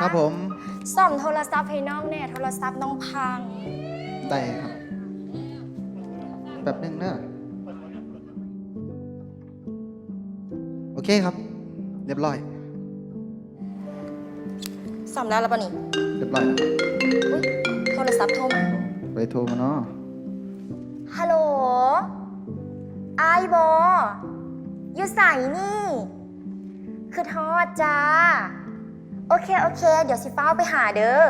ครับผมซ่อมโทรศัพท์ให้น้องแน่โทรศัพท์น้องพัง ได้ครับ แบบนึงเนอะโอเคครับ เรียบร้อย ซ่อมแล้วแล้วปะนี่เรียบร้อยแล้วอุ๊ยโทรศัพท์โทรมาไปโทรมาเนาะฮัลโหลไอายบออยู่ใส่นี่ คือทอดจ้า โอเค โอเค เดี๋ยวสิฟ้าไปหาเด้อ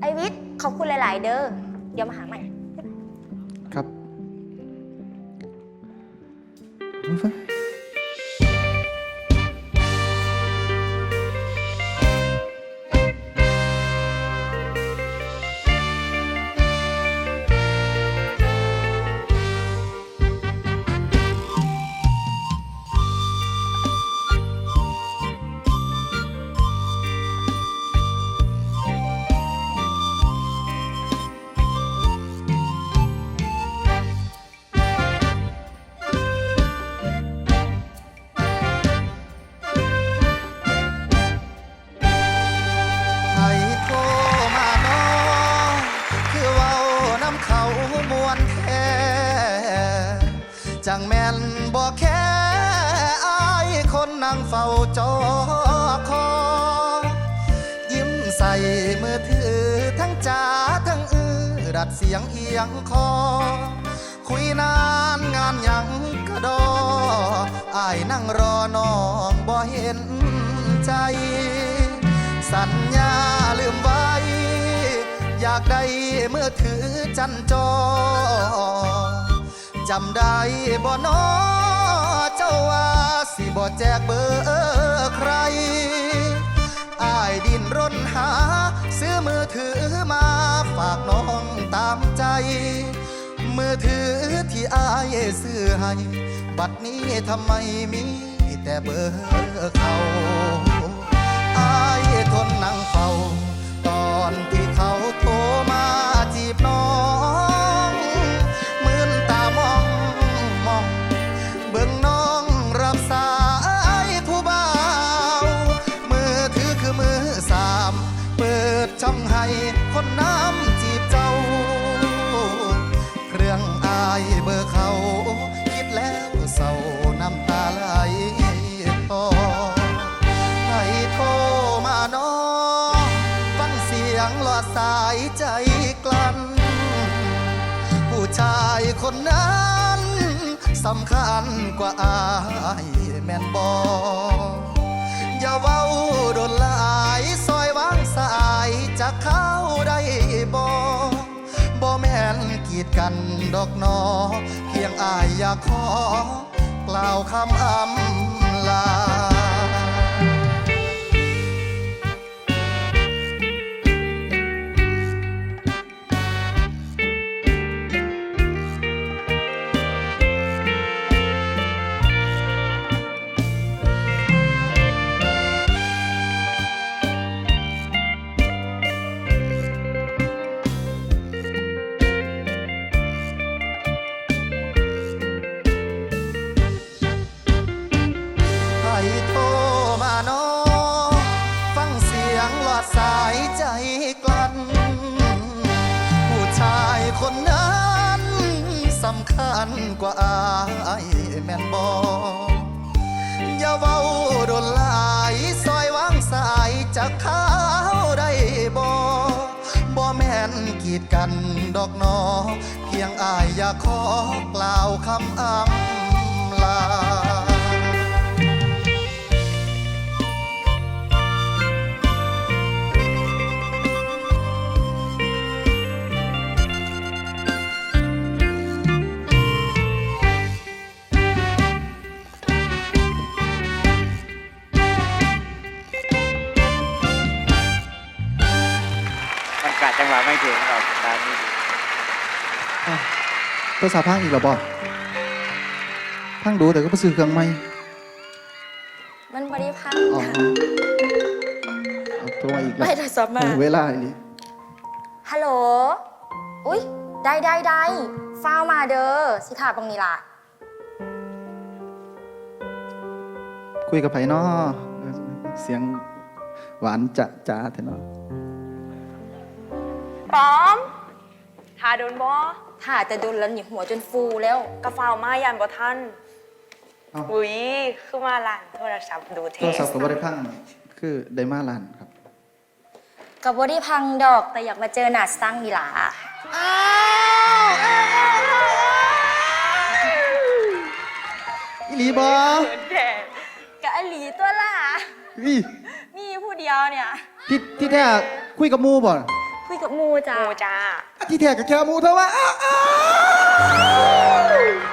ไอวิทย์ขอบคุณหลาย ๆ เด้อ เดี๋ยวมาหาใหม่ ครับ มวนแท้จังแม่นบอกแค่อายคนนั่งเฝ้าจอคอ ยิ้มใส่มือถือทั้งจ้าทั้งอือดัดเสียงเอียงคอ คุยนานงานยังกระดออายนั่งรอน้องบ่เห็นใจ สัญญาลืมไว้ อยากได้ อถือจันจอ จำได้บ่นอเจ้าว่าสิบ่แจกเบอร์ใครอายดินร่นหา ซื้อมือถือมาฝากน้องตามใจ มือถือที่อายซื้อให้ บัดนี้ทำไมมีแต่เบอร์เขาอายทนนั่งเฝ้า ช่องให้คนน้ำจีบเจ้า เครื่องอายเบอร์เขา คิดแล้วเศร้าน้ำตาไหลต่อให้โทรมาน้องฟังเสียงหลอดสายใจกลั้นผู้ชายคนนั้นสำคัญกว่าอายแม่นบออย่าเว้าโดนลายซอยางสายจะเข้าได้บ่บ่แม่นกีดกันดอกนอ เพียงอายอยากขอกล่าวคำอำลา คนนั้นสำคัญกว่าอายแม่นบออย่าเว้าโดนลายซอยวางสายจากเขาได้บ่บ่แม่นกีดกันดอกนอ เพียงอายอยากขอกล่าวคำอำลา ไม่ถูกของเราสัปดาห์นี้อะโทรศัพท์พังอีกแล้วบ่พังดูแต่ก็ไปซื้อเครื่องใหม่มันบริพังอ๋อค่ะเอาโทรมาอีกแล้วไม่โทรศัพท์มาโอ้เวลาอีนี่ฮัลโหล อุ๊ย ได้ได้ได้ฟ้าวมาเด้อ สิถาบังนี้ล่ะ คุยกับไผเนาะเออเสียงหวานจะจ้าแท้เนาะ ปอมทาโดนบอถ่าจะโดนแล้วนี่หัวจนฟูแล้ว กระเฝ้ามายันบ่ทันเอ้า อุ้ยคือมาหลานโทรศัพท์ดูเทโทรศัพท์ก็บ่ได้พังคือได้มาลานครับ กับบอดี้พังดอกแต่อยากมาเจอหนาสร้างนี่ล่ะอีหลีบ่แดดกะอหลีตัวล่ะ อีมีผู้เดียวเนี่ยที่ที่แท้คุยกับหมูบ่ คุยกับมูจ้าโมจ้า ที่แท้กับแค่หมูเท่าว่าอ้าวอ้าว